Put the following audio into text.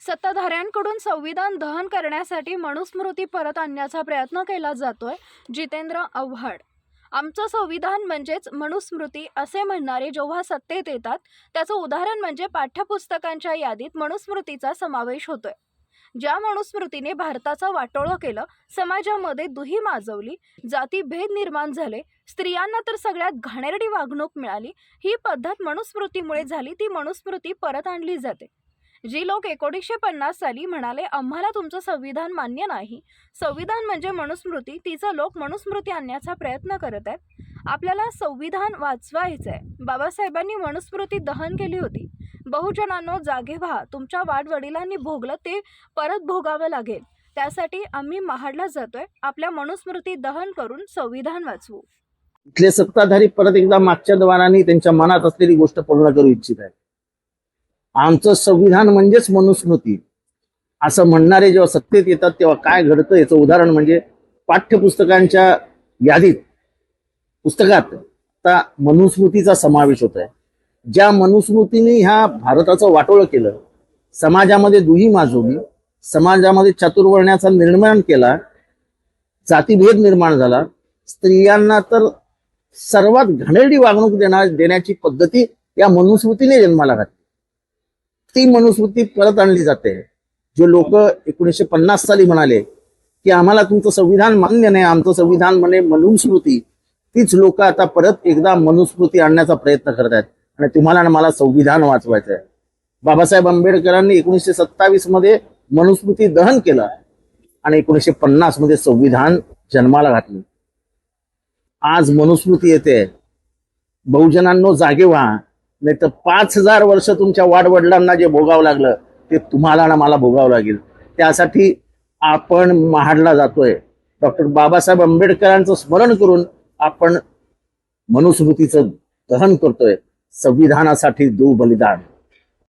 सत्ताधाऱ्यांकडून संविधान दहन करण्यासाठी मनुस्मृती परत आणण्याचा प्रयत्न केला जातोय जितेंद्र आव्हाड. आमचं संविधान म्हणजेच मनुस्मृती असे म्हणणारे जेव्हा सत्तेत येतात त्याचं उदाहरण म्हणजे पाठ्यपुस्तकांच्या यादीत मनुस्मृतीचा समावेश होतोय. ज्या मनुस्मृतीने भारताचं वाटोळं केलं समाजामध्ये दुही माजवली जातीभेद निर्माण झाले स्त्रियांना तर सगळ्यात घाणेरडी वागणूक मिळाली ही पद्धत मनुस्मृतीमुळे झाली ती मनुस्मृती परत आणली जाते. जी लोक एकोणीसशे पन्नास साली म्हणाले आम्हाला तुमचं संविधान मान्य नाही. संविधान म्हणजे मनुस्मृती. तिचं लोक मनुस्मृती आणण्याचा प्रयत्न करत आहेत. आपल्याला संविधान वाचवायचं आहे बाबासाहेबांनी मनुस्मृती दहन केली होती. बहुजनांनो जागे व्हा. तुमच्या वाडवडिलांनी भोगलं ते परत भोगावं लागेल. त्यासाठी आम्ही महाडला जातोय. आपल्या मनुस्मृती दहन करून संविधान वाचवू. इथले सत्ताधारी परत एकदा मागच्या द्वाराने त्यांच्या मनात असलेली गोष्ट पूर्ण करू इच्छित आहे आमचं संविधान म्हणजेच मनुस्मृती. असं म्हणणारे जेव्हा सत्तेत येतात तेव्हा काय घडतं याचं उदाहरण म्हणजे पाठ्यपुस्तकांच्या यादीत पुस्तकात आता मनुस्मृतीचा समावेश होत आहे ज्या मनुस्मृतीने ह्या भारताचं वाटोळं केलं समाजामध्ये दुही माजवली समाजामध्ये चातुर्वर्ण्याचा निर्माण केला जातीभेद निर्माण झाला स्त्रियांना तर सर्वात घाणेरडी वागणूक देणार देण्याची पद्धती या मनुस्मृतीने जन्माला घातली. ती मनुस्मृती परत आणली जाते. जे लोक एकोणीसशे पन्नास साली म्हणाले की आम्हाला तुमचं संविधान मान्य नाही आमचं संविधान म्हणे मनुस्मृती. तीच लोक आता परत एकदा मनुस्मृती आणण्याचा प्रयत्न करत आहेत. आणि तुम्हाला आणि मला संविधान वाचवायचं आहे बाबासाहेब आंबेडकरांनी एकोणीसशे सत्तावीसमध्ये मनुस्मृती दहन केलं आणि एकोणीसशे पन्नासमध्ये संविधान जन्माला घातलं. आज मनुस्मृती येते. बहुजनांनो जागे व्हा. नाही तर पाच हजार वर्ष तुमच्या वाडवडिलांना जे भोगावं लागलं ते तुम्हाला ना मला भोगावं लागेल. त्यासाठी आपण महाडला जातोय. डॉक्टर बाबासाहेब आंबेडकरांचं स्मरण करून आपण मनुस्मृतीचं दहन करतोय. संविधानासाठी देऊ बलिदान.